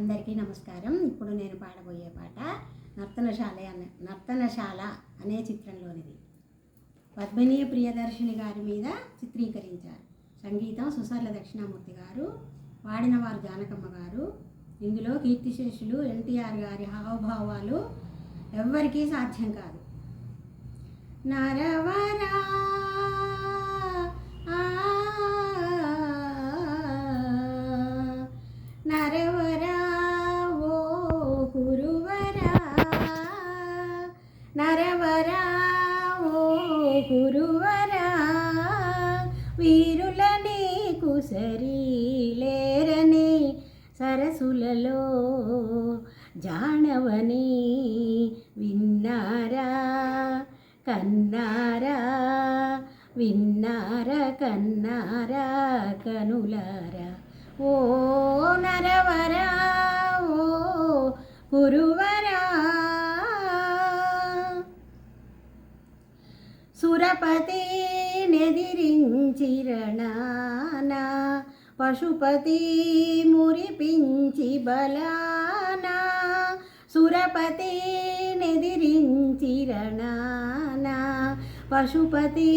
అందరికీ నమస్కారం. ఇప్పుడు నేను పాడబోయే పాట నర్తనశాల అనే నర్తనశాల అనే చిత్రంలోనిది. పద్మిని ప్రియదర్శిని గారి మీద చిత్రీకరించారు. సంగీతం సుసర్ల దక్షిణామూర్తి గారు పాడిన వారు జానకమ్మ గారు. ఇందులో కీర్తిశేషులు ఎన్టీఆర్ గారి హావభావాలు ఎవ్వరికీ సాధ్యం కాదు. నరవా నరవరా ఓ గురువరా వీరుల నీకు సరీలేరని సరసులలో జానవని విన్నారా కన్నారా విన్నారా కన్నారా కనులారా. ఓ నరవరా ఓ గురువరా సురపతి నెదిరించిరణానా పశుపతి మురిపించి బలానా సురపతి నెదిరించిరణానా పశుపతి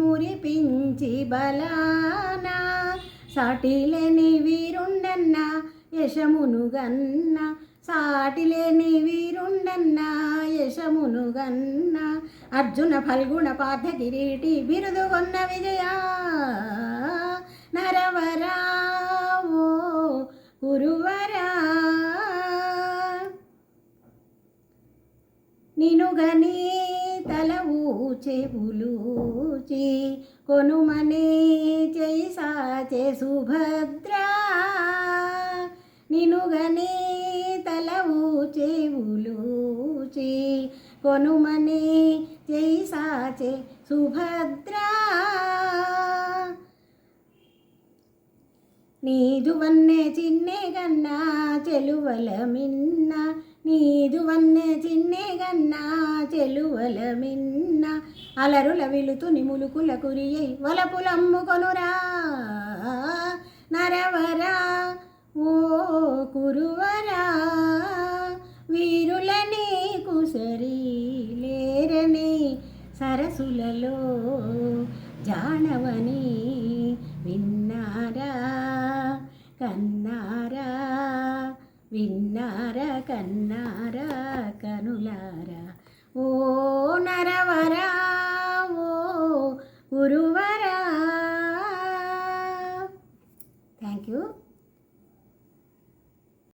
మురిపించి బలానా సాటిలేని వీరుండన్న యశమునుగన్న సాటిలేని వీరుండన్న యశమునుగన్న అర్జున ఫల్గుణ పార్థ కిరీటి బిరుదుగొన్న విజయ నరవరావో గురువరా. నినుగని తల ఊచెవులూచి కొనుమనే చేయి సాచే సుభద్రా. నినుగనే ఊచెవులూచి కొనుమని చేయి సాచే సుభద్రా. నీదువన్నే చిన్నే గన్నా చెలువల మిన్న నీదువన్నే చిన్నే గన్నా చెలువల మిన్న. అలరుల విలుతు నిములుకుల కురియై వలపులమ్ముకొనురా నరవ మనసులలో జానవని విన్నారా? కన్నారా? విన్నారా? కన్నారా? కనులారా? ఓ నరవరా ఓ గురువరా. Thank you.